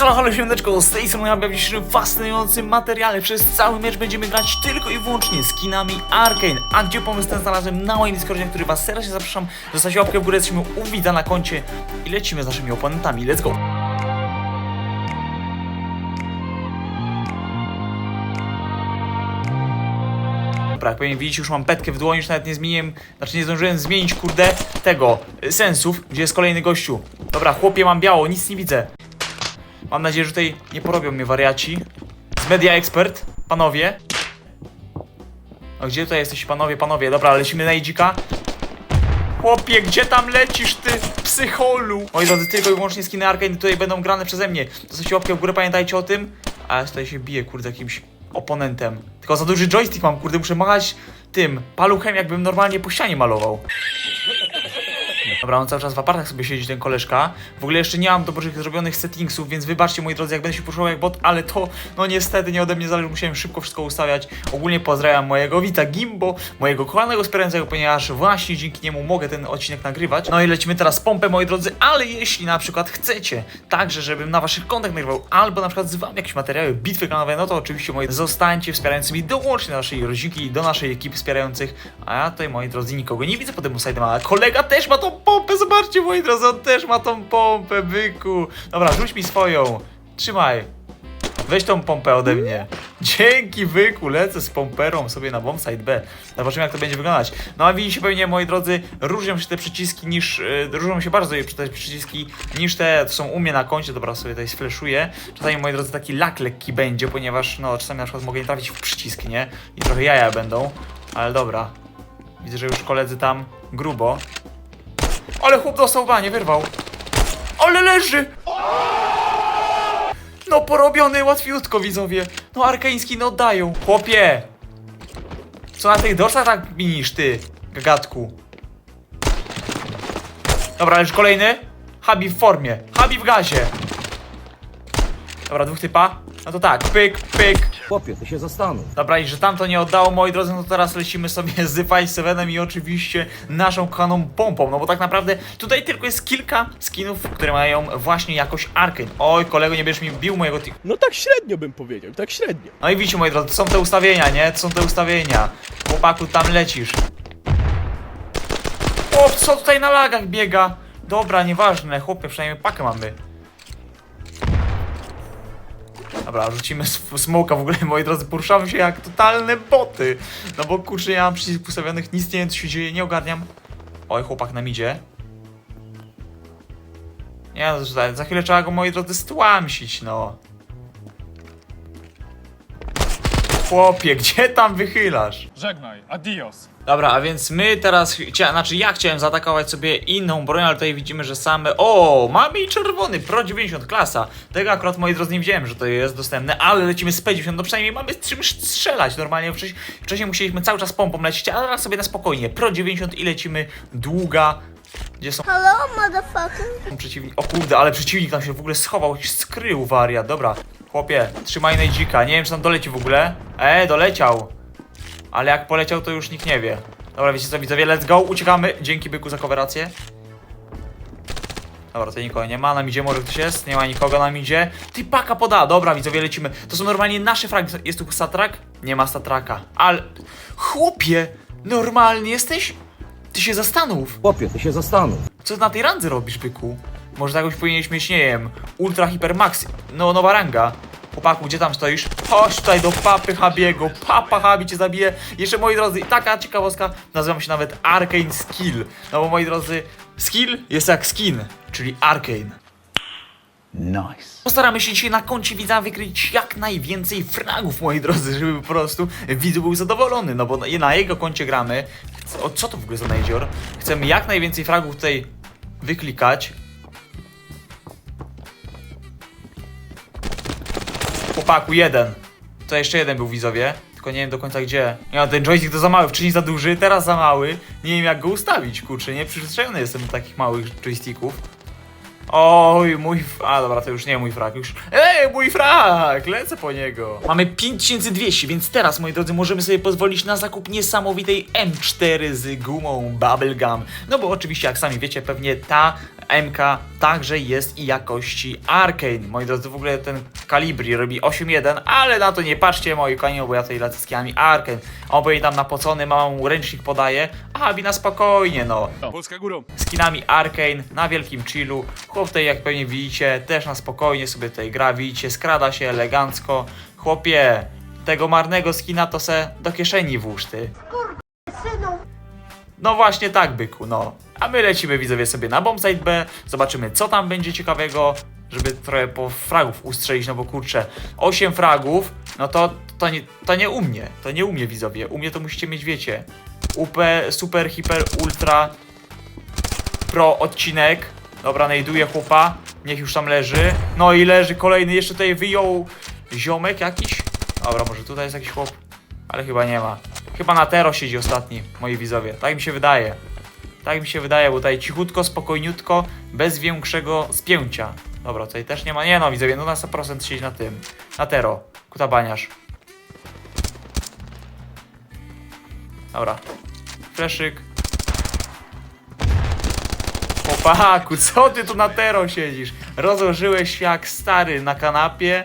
Halo, halo, siemneczko, z tej strony ja w dzisiejszym materiale. Przez cały mecz będziemy grać tylko i wyłącznie skinami Arkane. A gdzie pomysł ten znalazłem na moim Discordzie, na który was serdecznie zapraszam. Zostawcie łapkę w górę, jesteśmy u na koncie i lecimy z naszymi oponentami. Let's go! Dobra, jak pewnie widzicie, już mam petkę w dłoni, już nawet nie zmieniłem, znaczy nie zdążyłem zmienić, kurde, tego, y, sensów, gdzie jest kolejny gościu. Dobra, chłopie, mam biało, nic nie widzę. Mam nadzieję, że tutaj nie porobią mnie wariaci. Z Media Expert, panowie. A gdzie tutaj jesteście, panowie, panowie? Dobra, lecimy na Idzika. Chłopie, gdzie tam lecisz, ty psycholu? Moi drodzy, tylko i wyłącznie skiny Arkane tutaj będą grane przeze mnie. Zostawcie łapkę w górę, pamiętajcie o tym. A ja tutaj się biję, kurde, jakimś oponentem. Tylko za duży joystick mam, kurde, muszę machać tym paluchem, jakbym normalnie po ścianie malował. Dobra, on cały czas w apartach sobie siedzi, ten koleżka. W ogóle jeszcze nie mam dobrych zrobionych settingsów, więc wybaczcie moi drodzy, jak będę się poszło jak bot, ale to, no niestety nie ode mnie zależy, musiałem szybko wszystko ustawiać. Ogólnie pozdrawiam mojego Wita Gimbo, mojego kochanego wspierającego, ponieważ właśnie dzięki niemu mogę ten odcinek nagrywać. No i lecimy teraz pompę, moi drodzy, ale jeśli na przykład chcecie także, żebym na waszych kontach nagrywał, albo na przykład z wami jakieś materiały, bitwy kanowe, no to oczywiście moi zostańcie wspierającymi, dołączcie do naszej rodzinki i do naszej ekipy wspierających. A ja tutaj, moi drodzy, nikogo nie widzę po tym sajdem, ale kolega też ma tą pompę, zobaczcie, moi drodzy, on też ma tą pompę, byku. Dobra, rzuć mi swoją. Trzymaj. Weź tą pompę ode mnie. Dzięki wyku, lecę z pomperą sobie na bombsite B. Zobaczymy jak to będzie wyglądać. No a widzicie pewnie, moi drodzy, różnią się te przyciski niż... Yy, różnią się bardzo te przyciski niż te, co są u mnie na koncie. Dobra, sobie tutaj sfleszuję. Czasami, moi drodzy, taki lak lekki będzie, ponieważ no czasami na przykład mogę nie trafić w przycisk, nie? I trochę jaja będą. Ale dobra. Widzę, że już koledzy tam grubo. Ale chłop dostał banie, wyrwał. Ale leży! No porobiony łatwiutko, widzowie. No arkański no oddają. Chłopie! Co na tych dorsach tak minisz, ty? Gagatku. Dobra, lecz kolejny. Habi w formie. Habi w gazie. Dobra, dwóch typa. No to tak, pyk, pyk. Chłopie, ty się zastanów. Dobra, i że tam to nie oddało, moi drodzy, no to teraz lecimy sobie z Five Sevenem i oczywiście naszą kochaną pompą, no bo tak naprawdę tutaj tylko jest kilka skinów, które mają właśnie jakość Arkane. Oj, kolego, nie będziesz mi bił mojego tik. No tak średnio bym powiedział, tak średnio. No i widzicie, moi drodzy, to są te ustawienia, nie? To są te ustawienia. Chłopaku, tam lecisz. O, co tutaj na lagach biega? Dobra, nieważne, chłopie, przynajmniej pakę mamy. Dobra, rzucimy sm- smoka w ogóle, moi drodzy, poruszamy się jak totalne boty. No bo kurczę, ja mam przycisków ustawionych, nic nie wiem co się dzieje, nie ogarniam. Oj, chłopak nam idzie. Nie no, za chwilę trzeba go, moi drodzy, stłamsić, no. Chłopie, gdzie tam wychylasz? Żegnaj, adios. Dobra, a więc my teraz, chcia, znaczy ja chciałem zaatakować sobie inną broń, ale tutaj widzimy, że same, o, mamy i czerwony, Pro 90 klasa. Tego akurat, moi drodzy, nie wiedziałem, że to jest dostępne, ale lecimy z P90, no przynajmniej mamy z czym strzelać normalnie, wcześniej, wcześniej musieliśmy cały czas pompą lecieć, a teraz sobie na spokojnie, Pro 90 i lecimy długa, gdzie są Hello, motherfucker. przeciwnik, o kurde, ale przeciwnik tam się w ogóle schował, skrył wariat, dobra. Chłopie, trzymaj najdzika, nie wiem czy tam doleci w ogóle. E, doleciał. Ale jak poleciał, to już nikt nie wie. Dobra, wiecie co, widzowie, let's go, uciekamy. Dzięki byku za coverację. Dobra, tutaj nikogo nie ma, nam idzie, może ktoś jest? Nie ma nikogo, nam idzie. Ty paka poda, dobra, widzowie, lecimy. To są normalnie nasze fragi. Jest tu statrak? Nie ma statraka. Ale... Chłopie, normalnie jesteś? Ty się zastanów. Chłopie, ty się zastanów. Co na tej randze robisz, byku? Może jakąś powinieneś mieć, nie wiem, ultra hiper max, no nowa ranga. Chłopaku, gdzie tam stoisz? Chodź tutaj do papy Habiego, papa Habi cię zabije. Jeszcze, moi drodzy, taka ciekawostka, nazywam się nawet Arcane Skill. No bo, moi drodzy, skill jest jak skin, czyli Arcane. Nice. Postaramy się dzisiaj na koncie widza wykryć jak najwięcej fragów, moi drodzy, żeby po prostu widz był zadowolony, no bo na- na jego koncie gramy. O, co to w ogóle za najdzior? Chcemy jak najwięcej fragów tutaj wyklikać. Chłopaku, jeden. To jeszcze jeden był widzowie, tylko nie wiem do końca gdzie. No, ten joystick to za mały, wcześniej za duży, teraz za mały. Nie wiem jak go ustawić, kurczę, nie przyzwyczajony jestem do takich małych joysticków. Oj, mój... A, dobra, to już nie mój frak, już... Ej, mój frak! Lecę po niego. Mamy 5200, więc teraz, moi drodzy, możemy sobie pozwolić na zakup niesamowitej M4 z gumą Bubblegum. No bo oczywiście, jak sami wiecie, pewnie ta MK także jest i jakości Arcane. Moi drodzy, w ogóle ten Calibri robi 8.1, ale na to nie patrzcie, moi kochani, bo ja tutaj lecę z kijami Arcane. On będzie tam napocony, małą ręcznik podaje, a Abi na spokojnie, no Polska górą. skinami Arcane na wielkim chillu. Chłop tutaj, jak pewnie widzicie, też na spokojnie sobie tutaj gra, widzicie, skrada się elegancko. Chłopie, tego marnego skina to se do kieszeni włóż ty. No właśnie tak, byku, no. A my lecimy, widzowie, sobie na bombsite B, zobaczymy, co tam będzie ciekawego, żeby trochę po fragów ustrzelić, no bo kurczę, 8 fragów, no to, to, nie, to nie u mnie, to nie u mnie, widzowie. U mnie to musicie mieć, wiecie, UP, super, hiper, ultra, pro odcinek. Dobra, najduję chłopa. Niech już tam leży. No i leży kolejny. Jeszcze tutaj wyjął ziomek jakiś. Dobra, może tutaj jest jakiś chłop. Ale chyba nie ma. Chyba na Tero siedzi ostatni, moi widzowie. Tak mi się wydaje. Tak mi się wydaje, bo tutaj cichutko, spokojniutko, bez większego spięcia. Dobra, tutaj też nie ma. Nie no, widzowie, no na 100% siedzi na tym. Na Tero. Kutabaniarz. Dobra. Fleszyk. Chłopaku, co ty tu na tero siedzisz? Rozłożyłeś się jak stary na kanapie.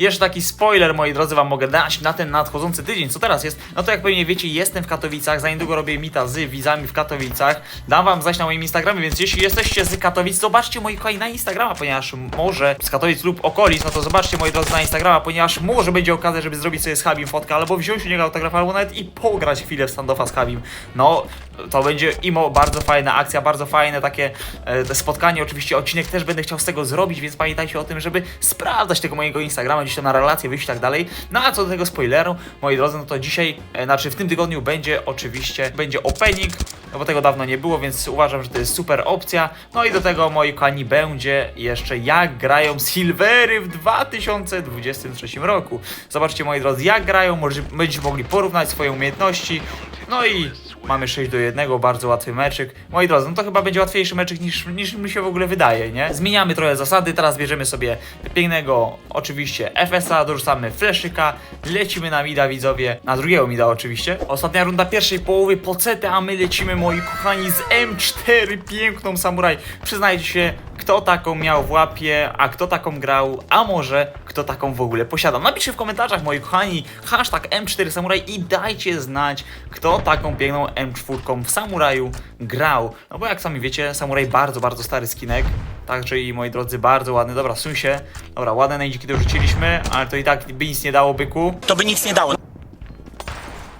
Jeszcze taki spoiler, moi drodzy, wam mogę dać na ten nadchodzący tydzień. Co teraz jest? No to jak pewnie wiecie, jestem w Katowicach. Za niedługo robię mita z widzami w Katowicach. Dam wam zaś na moim Instagramie, więc jeśli jesteście z Katowic, zobaczcie moi kochani na Instagrama, ponieważ może z Katowic lub okolic, no to zobaczcie moi drodzy na Instagrama, ponieważ może będzie okazja, żeby zrobić sobie z Habim fotkę, albo wziąć u niego autograf, albo nawet i pograć chwilę w standoffa z Habim. No, to będzie imo bardzo fajna akcja, bardzo fajne takie e, spotkanie. Oczywiście odcinek też będę chciał z tego zrobić, więc pamiętajcie o tym, żeby sprawdzać tego mojego Instagrama, gdzieś tam na relacje wyjść i tak dalej. No a co do tego spoileru, moi drodzy, no to dzisiaj, e, znaczy w tym tygodniu będzie oczywiście, będzie opening, no bo tego dawno nie było, więc uważam, że to jest super opcja. No i do tego, moi kochani, będzie jeszcze jak grają Silvery w 2023 roku. Zobaczcie, moi drodzy, jak grają, może będziecie mogli porównać swoje umiejętności. No i mamy 6 do 1, bardzo łatwy meczyk. Moi drodzy, no to chyba będzie łatwiejszy meczyk niż, niż mi się w ogóle wydaje, nie? Zmieniamy trochę zasady, teraz bierzemy sobie pięknego, oczywiście FSA, dorzucamy fleszyka, lecimy na mida, widzowie, na drugiego mida oczywiście. Ostatnia runda pierwszej połowy pocety, a my lecimy, moi kochani, z M4, piękną samuraj. Przyznajcie się, kto taką miał w łapie, a kto taką grał, a może kto taką w ogóle posiada. Napiszcie w komentarzach, moi kochani, hashtag M4 Samuraj i dajcie znać, kto taką piękną M4 w Samuraju grał. No bo jak sami wiecie, Samuraj bardzo, bardzo stary skinek. Także i moi drodzy, bardzo ładny. Dobra, suń się. Dobra, ładne najdziki dorzuciliśmy, ale to i tak by nic nie dało byku. To by nic nie dało.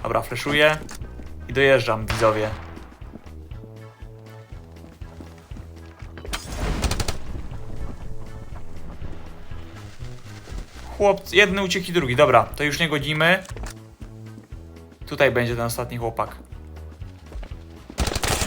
Dobra, fleszuję i dojeżdżam, widzowie. Chłop, jeden uciekł i drugi. Dobra, to już nie godzimy. Tutaj będzie ten ostatni chłopak.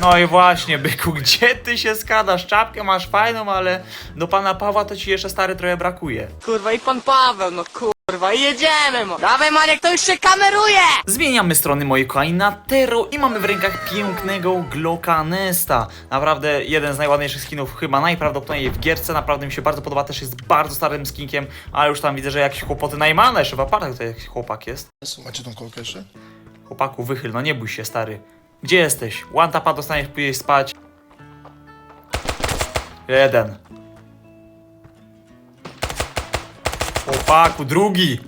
No i właśnie, byku, gdzie ty się skradasz? Czapkę masz fajną, ale do pana Pawła to ci jeszcze stary trochę brakuje. Kurwa i pan Paweł, no kurwa i jedziemy mo. Dawaj Maniek, to już się kameruje! Zmieniamy strony mojej kochani na Tero i mamy w rękach pięknego Glocka Nesta. Naprawdę jeden z najładniejszych skinów, chyba najprawdopodobniej w gierce. Naprawdę mi się bardzo podoba, też jest bardzo starym skinkiem, ale już tam widzę, że jakieś kłopoty najmane. Jeszcze w apartach tutaj jakiś chłopak jest. Macie tą kolkę jeszcze? Chłopaku, wychyl, no nie bój się, stary. Gdzie jesteś? One tapa dostaniesz, pójdziesz spać. Jeden. Chłopaku, drugi.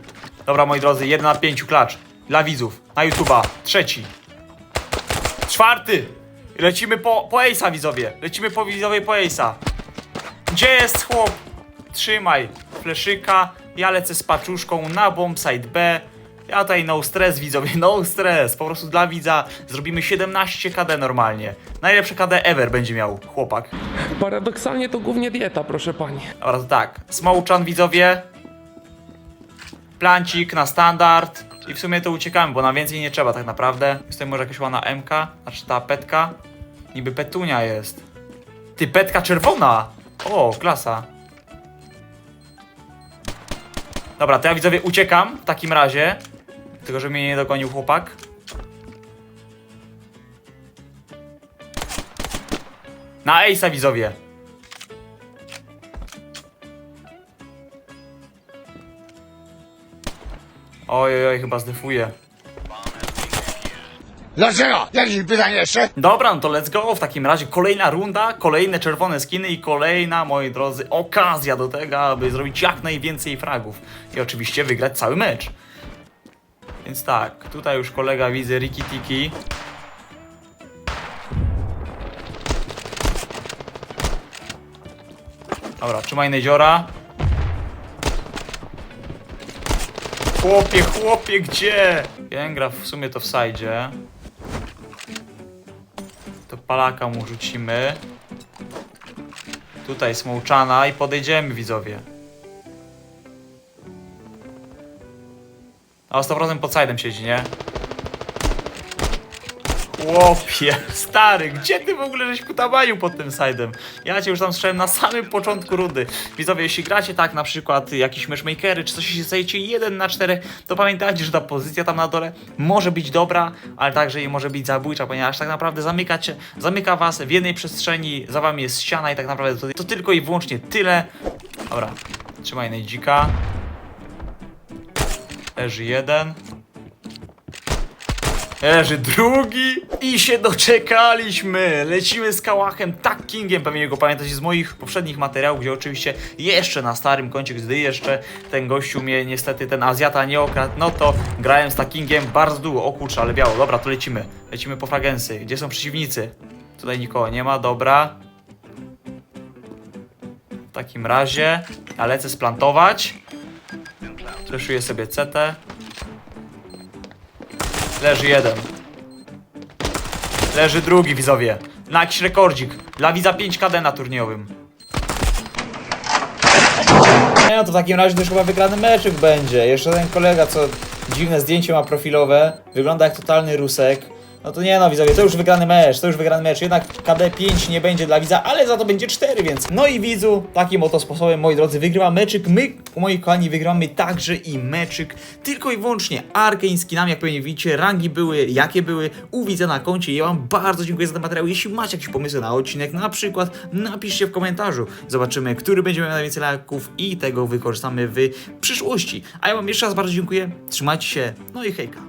Dobra, moi drodzy, jeden na pięciu klacz. Dla widzów. Na YouTube'a. Trzeci. Czwarty. Lecimy po, po Ace'a, widzowie. Lecimy po widzowie po Ace'a. Gdzie jest chłop? Trzymaj fleszyka. Ja lecę z paczuszką na bombsite B. Ja tutaj no stres widzowie, no stres. Po prostu dla widza zrobimy 17 KD normalnie. Najlepsze KD ever będzie miał chłopak. Paradoksalnie to głównie dieta, proszę pani. Dobra, to tak. Smołczan widzowie. Plancik na standard. I w sumie to uciekamy, bo na więcej nie trzeba tak naprawdę. Jest tutaj może jakaś ładna MK, znaczy ta petka. Niby petunia jest. Ty, petka czerwona! O, klasa. Dobra, to ja widzowie uciekam w takim razie. Tylko, że mnie nie dogonił chłopak. Na Ace'a widzowie. Oj, oj, chyba zdefuje. Dlaczego? Jakieś pytanie jeszcze? Dobra, no to let's go. W takim razie kolejna runda, kolejne czerwone skiny i kolejna, moi drodzy, okazja do tego, aby zrobić jak najwięcej fragów. I oczywiście wygrać cały mecz. Więc tak, tutaj już kolega widzę Riki Tiki. Dobra, trzymaj Nedziora. Chłopie, chłopie, gdzie? Jeden gra w sumie to w sajdzie. To palaka mu rzucimy. Tutaj smołczana i podejdziemy widzowie. A 100% pod side'em siedzi, nie? Chłopie, stary, gdzie ty w ogóle żeś kutabanił pod tym side'em? Ja cię już tam strzałem na samym początku rundy. Widzowie, jeśli gracie tak na przykład jakieś matchmakery, czy coś się stajecie 1 na 4, to pamiętajcie, że ta pozycja tam na dole może być dobra, ale także i może być zabójcza, ponieważ tak naprawdę zamykacie, zamyka was w jednej przestrzeni, za wami jest ściana i tak naprawdę to, to tylko i wyłącznie tyle. Dobra, trzymaj najdzika. Leży jeden. Leży drugi i się doczekaliśmy. Lecimy z Kałachem, tak Kingiem, pewnie go pamiętacie z moich poprzednich materiałów, gdzie oczywiście jeszcze na starym koncie, gdy jeszcze ten gościu mnie niestety, ten Azjata nie okradł, no to grałem z Takingiem bardzo długo. O kurczę, ale biało. Dobra, to lecimy. Lecimy po fragensy. Gdzie są przeciwnicy? Tutaj nikogo nie ma, dobra. W takim razie ja lecę splantować. Fleszuję sobie CT. Leży jeden. Leży drugi, widzowie. Na rekordzik. Dla widza 5KD na turniejowym. Nie, no to w takim razie to już chyba wygrany meczek będzie. Jeszcze ten kolega, co dziwne zdjęcie ma profilowe, wygląda jak totalny rusek. No to nie no, widzowie, to już wygrany mecz, to już wygrany mecz. Jednak KD5 nie będzie dla widza, ale za to będzie 4, więc... No i widzu, takim oto sposobem, moi drodzy, wygrywa meczyk. My, moi kochani, wygramy także i meczyk. Tylko i wyłącznie Arkane skinami, jak pewnie widzicie, rangi były, jakie były, u widza na koncie. Ja wam bardzo dziękuję za ten materiał. Jeśli macie jakieś pomysły na odcinek, na przykład, napiszcie w komentarzu. Zobaczymy, który będzie miał najwięcej lajków i tego wykorzystamy w przyszłości. A ja wam jeszcze raz bardzo dziękuję. Trzymajcie się, no i hejka.